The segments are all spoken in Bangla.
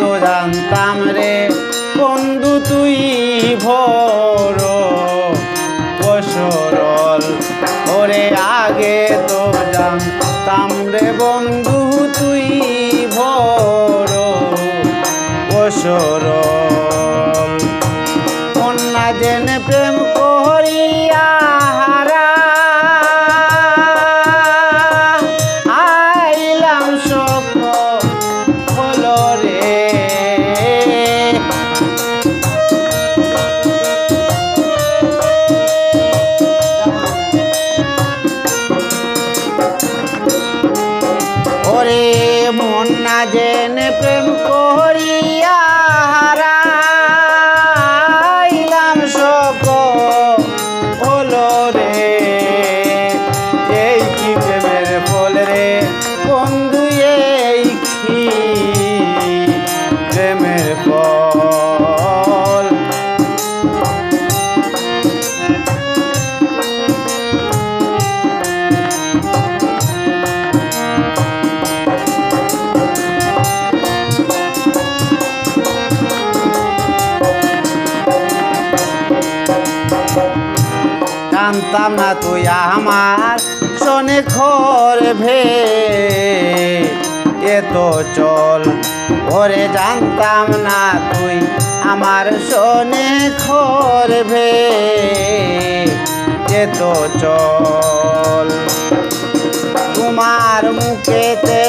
তো জানতাম রে, বন্ধু তুই ভোর। বসরল, ওরে আগে তো জানতাম রে, বন্ধু তুই ভোর। সরল না জেনে প্রেম করিয়া জানতাম না তুই আমার শোনে ভে। এত চল ওরে জানতাম না তুই আমার শোনে খর ভে। এত চল, তোমার মুখেতে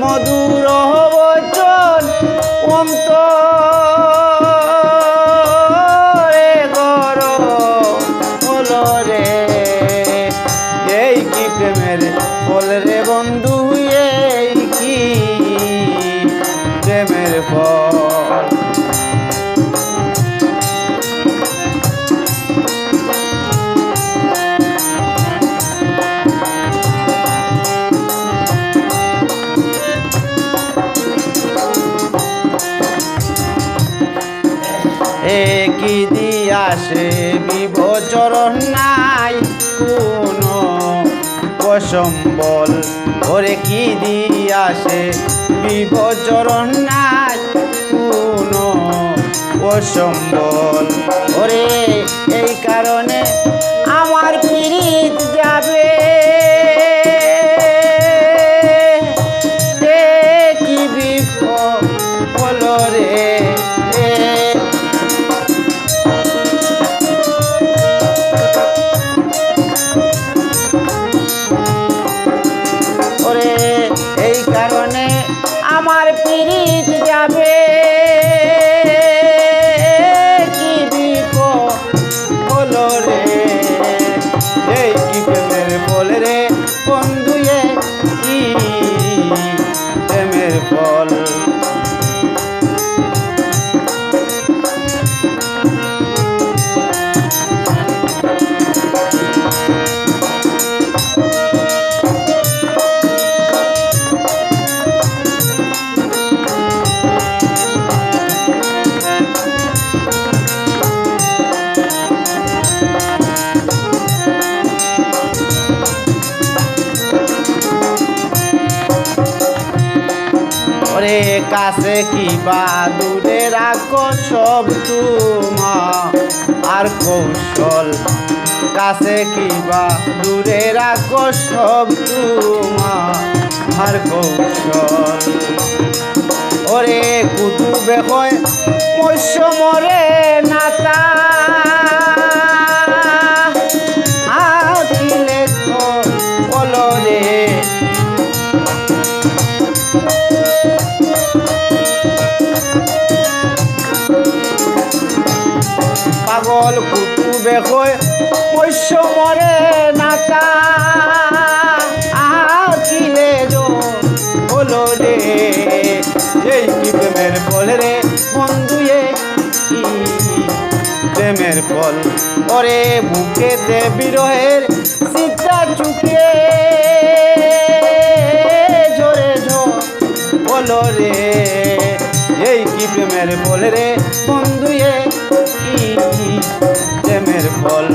মধুর বচন অন্ত এই কি প্রেমের ফল দিয়াসে বিভচরণ নাই। কোনো কসম্বল ওরে কি দিয়াসে বিভচরণ নাই। কোনো কসম্বল ওরে এই কারণে আমার কাছে কি বা দূরে রাখো সব তোমার কৌশল কাছে কি বা দূরে রাখো সব তোমার কৌশল ওরে কুতুবে মৎস্য মরে নাতা সকল কুতুবে কয় বৈশ্য মরে নাকা আছিলে হলো রে? এই কি প্রেমের ফল রে বন্ধুয়ে প্রেমের ফল? ওরে বুকে দেবী বিরহের চিত্রা চুকে। জোরে ঝরে হলো রে। এই কি প্রেমের ফল রে বন্ধুয়ে প্রেমের ফল।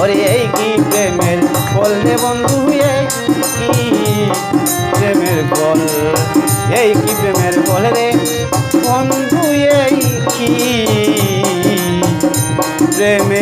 ওরে এই কি প্রেমের ফল রে বন্ধু, এই কি প্রেমের ফল? এই কি প্রেমের ফল রে বন্ধু, এই কি প্রেমের